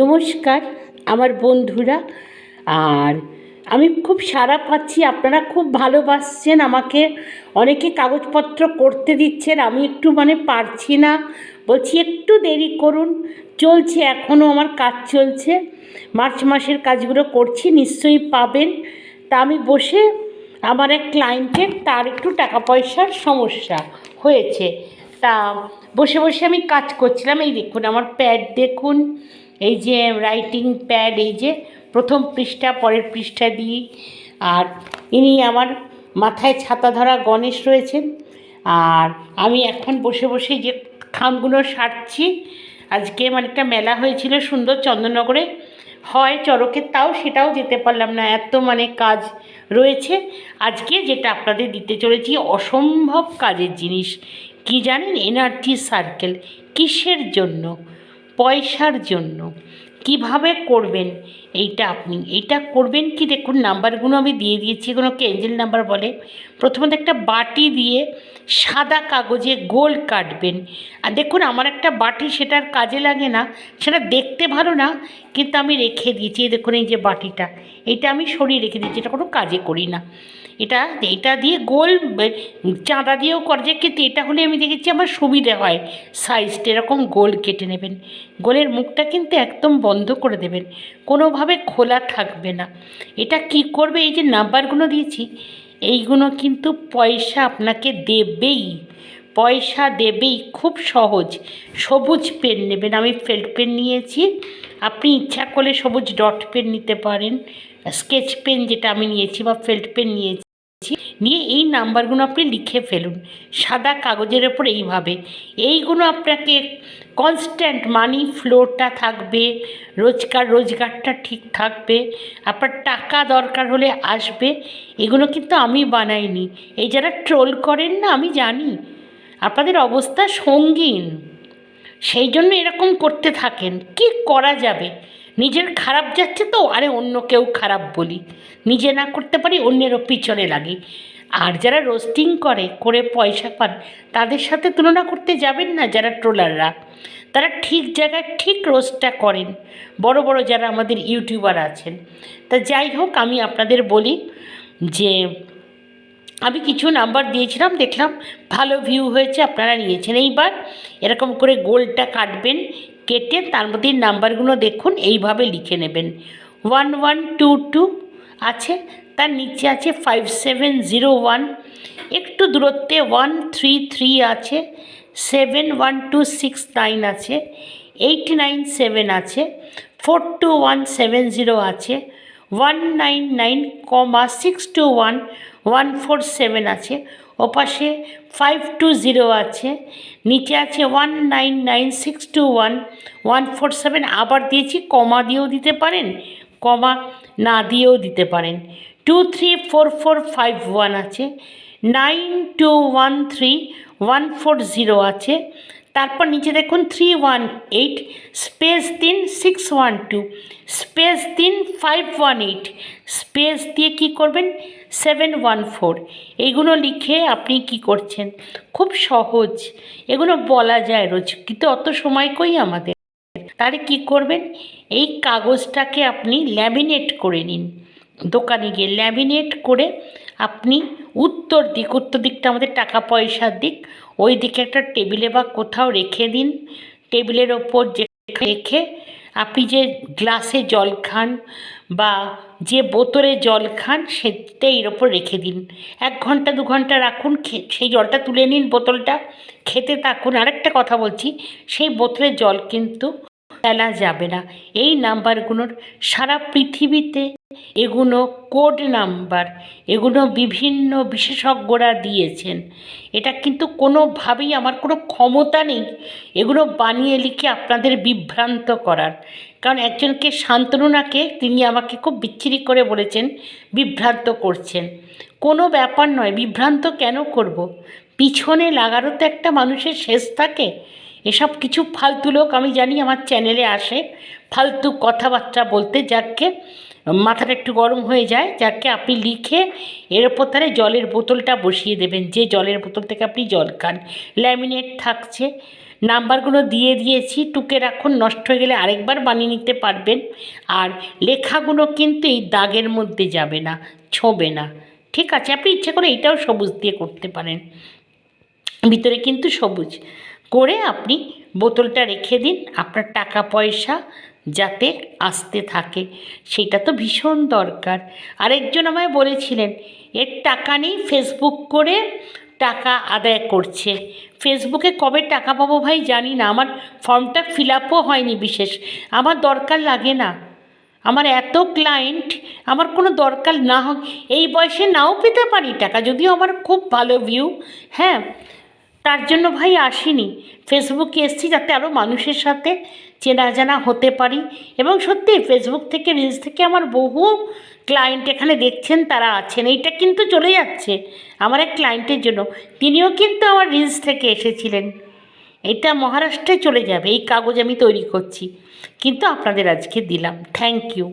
নমস্কার, আমার বন্ধুরা। আর আমি খুব সারা পাচ্ছি, আপনারা খুব ভালোবাসছেন আমাকে, অনেকে কাগজপত্র করতে দিচ্ছেন, আমি একটু মানে পারছি না। বলছি, একটু দেরি করুন, চলছে এখনও আমার কাজ চলছে, মার্চ মাসের কাজগুলো করছি, নিশ্চয়ই পাবেন। তা আমি বসে আমার এক ক্লায়েন্টের তার একটু টাকা পয়সার সমস্যা হয়েছে। তা বসে বসে আমি কাজ করছিলাম, এই দেখুন, আমার প্যাড দেখুন এই যে রাইটিং প্যাড এই যে প্রথম পৃষ্ঠা, পরের পৃষ্ঠা দিই আর ইনি আমার মাথায় ছাতা ধরা গণেশ রয়েছেন। আর আমি এখন বসে বসে যে খামগুলো সারছি, আজকে মানে একটা মেলা হয়েছিল সুন্দর চন্দননগরে। হয় চড়কে তাও সেটাও যেতে পারলাম না, এত মানে কাজ রয়েছে। আজকে যেটা আপনাদের দিতে চলেছি, অসম্ভব কাজের জিনিস। কি জানেন, এনার্জি সার্কেল কিসের জন্য? পয়সার জন্য। কীভাবে করবেন? এইটা আপনি, এইটা করবেন কি? দেখুন, নাম্বারগুলো আমি দিয়ে দিয়েছি, এগুলোকে এঞ্জেল নাম্বার বলে। প্রথমত একটা বাটি দিয়ে সাদা কাগজে গোল কাটবেন। আর দেখুন, আমার একটা বাটি সেটার কাজে লাগে না, সেটা দেখতে ভালো না, কিন্তু আমি রেখে দিয়েছি। দেখুন, এই যে বাটিটা এটা আমি সরিয়ে রেখে দিয়েছি, এটা কোনো কাজে করি না। এটা এটা দিয়ে গোল চাঁদা দিয়েও করা যায়, কিন্তু এটা হলে আমি দেখেছি আমার সুবিধে হয়। সাইজটা এরকম গোল কেটে নেবেন। গোলের মুখটা কিন্তু একদম বন্ধ করে দেবেন। কোনোভাবে খোলা থাকবে না। এটা কি করবে? এই যে নাম্বারগুলো দিয়েছি, এইগুলো কিন্তু পয়সা আপনাকে দেবেই। পয়সা দেবেই, খুব সহজ। সবুজ পেন নেবেন। আমি ফেল্ট পেন নিয়েছি। আপনি ইচ্ছা করলে সবুজ ডট পেন নিতে পারেন। স্কেচ পেন যেটা আমি নিয়েছি বা ফেল্ট পেন নিয়েছি। নিয়ে এই নাম্বারগুলো আপনি লিখে ফেলুন। সাদা কাগজের ওপর এইভাবে। এইগুলো আপনাকে কনস্ট্যান্ট মানি ফ্লোটা থাকবে, রোজকার রোজগারটা ঠিক থাকবে, আপনার টাকা দরকার হলে আসবে, এগুলো কিন্তু আমি বানাইনি। এই যারা ট্রোল করেন না, আমি জানি, আপনাদের অবস্থা সঙ্গীন। সেই জন্য এরকম করতে থাকেন। কি করা যাবে? নিজের খারাপ যাচ্ছে তো, আরে অন্য কেউ খারাপ বলি। নিজে না করতে পারি, অন্যেরও পিছনে লাগি। আর যারা রোস্টিং করে করে পয়সা পান, তাদের সাথে তুলনা করতে যাবেন না যারা ট্রোলাররা। তারা ঠিক জায়গায় ঠিক রোস্টটা করেন। বড় বড় যারা আমাদের ইউটিউবার আছেন। তা যাই হোক, আমি আপনাদের বলি যে, আমি কিছু নাম্বার দিয়েছিলাম, দেখলাম ভালো ভিউ হয়েছে, আপনারা নিয়েছেন। এইবার এরকম করে গোলটা কাটবেন, কেটে তার মধ্যে নাম্বারগুলো দেখুন, এইভাবে লিখে নেবেন। ওয়ান ওয়ান টু টু আছে, তার নিচে আছে ফাইভ সেভেন জিরো ওয়ান একটু দূরত্বে ওয়ান থ্রি থ্রি আছে seven one two six nine আছে এইট নাইন সেভেন আছে four two one seven zero আছে one nine nine comma six two one one four seven আছে, ওপাশে ফাইভ টু জিরো আছে, নিচে আছে one nine nine six two one one four seven আবার দিয়েছি কমা দিয়েও দিতে পারেন কমা না দিয়েও দিতে পারেন। Two three four four five one আছে, nine two one three one four zero আছে। তারপর নিচে দেখুন থ্রি ওয়ান এইট, স্পেস দিন সিক্স ওয়ান টু, স্পেস দিন ফাইভ ওয়ান এইট, স্পেস দিয়ে কি করবেন? Seven one four. এইগুলো লিখে আপনি কি করছেন? খুব সহজ। এগুলো বলা যায় রোজ। কিন্তু অত সময় কই আমাদের? তাহলে কি করবেন? এই কাগজটাকে আপনি ল্যামিনেট করে নিন। দোকানে গিয়ে ল্যামিনেট করে আপনি উত্তর দিক, উত্তর দিকটা আমাদের টাকা পয়সার দিক, ওই দিকে একটা টেবিলে বা কোথাও রেখে দিন। টেবিলের ওপর যে রেখে আপনি যে গ্লাসে জল খান বা যে বোতলে জল খান সেটা এর ওপর রেখে দিন। এক ঘণ্টা, দু ঘণ্টা রাখুন সেই জলটা তুলে নিন বোতলটা। খেতে থাকুন। আরেকটা কথা বলছি, সেই বোতলের জল কিন্তু ফেলা যাবে না। এই নাম্বারগুলোর সারা পৃথিবীতে এগুলো কোড নাম্বার, এগুলো বিভিন্ন বিশেষজ্ঞরা দিয়েছেন। এটা কিন্তু কোনোভাবেই আমার কোনো ক্ষমতা নেই এগুলো বানিয়ে লিখে আপনাদের বিভ্রান্ত করার। কারণ একজনকে শান্তনুনাকে তিনি আমাকে খুব বিচ্ছিরি করে বলেছেন, বিভ্রান্ত করছেন। কোনো ব্যাপার নয়, বিভ্রান্ত কেন করব। পিছনে লাগারও তো একটা মানুষের শেষ থাকে। এসব কিছু ফালতু লোক আমি জানি আমার চ্যানেলে আসে। ফালতু কথাবার্তা বলতে যাকে মাথাটা একটু গরম হয়ে যায়, যাকে আপনি লিখে এর ওপর তাহলে জলের বোতলটা বসিয়ে দেবেন। যে জলের বোতল থেকে আপনি জল খান। ল্যামিনেট থাকছে। নাম্বারগুলো দিয়ে দিয়েছি। টুকে রাখুন, নষ্ট হয়ে গেলে আরেকবার বানিয়ে নিতে পারবেন। আর লেখাগুলো কিন্তু এই দাগের মধ্যে যাবে না, ছোবে না। ঠিক আছে, আপনি ইচ্ছে করে এটাও সবুজ দিয়ে করতে পারেন। ভিতরে কিন্তু সবুজ। করে আপনি বোতলটা রেখে দিন। আপনার টাকা পয়সা যাতে আসতে থাকে, সেটা তো ভীষণ দরকার। আরেকজন আমায় বলেছিলেন, এর টাকা নেই ফেসবুক করে টাকা আদায় করছে। ফেসবুকে কবে টাকা পাবো ভাই জানি না। আমার ফর্মটা ফিল আপও হয়নি বিশেষ। আমার দরকার লাগে না। আমার এত ক্লায়েন্ট, আমার কোনো দরকার না হোক। এই বয়সে নাও পেতে পারি টাকা, যদিও আমার খুব ভালো ভিউ হ্যাঁ তার জন্য ভাই আসিনি। ফেসবুকে এসছি যাতে আরও মানুষের সাথে চেনা জানা হতে পারি। এবং সত্যি ফেসবুক থেকে রিলস থেকে আমার বহু ক্লায়েন্ট এখানে দেখছেন, তারা আছেন। এইটা কিন্তু চলে যাচ্ছে আমার এক ক্লায়েন্টের জন্য। তিনিও কিন্তু আমার রিলস থেকে এসেছিলেন। এটা মহারাষ্ট্রে চলে যাবে। এই কাগজ আমি তৈরি করছি। কিন্তু আপনাদের আজকে দিলাম। Thank you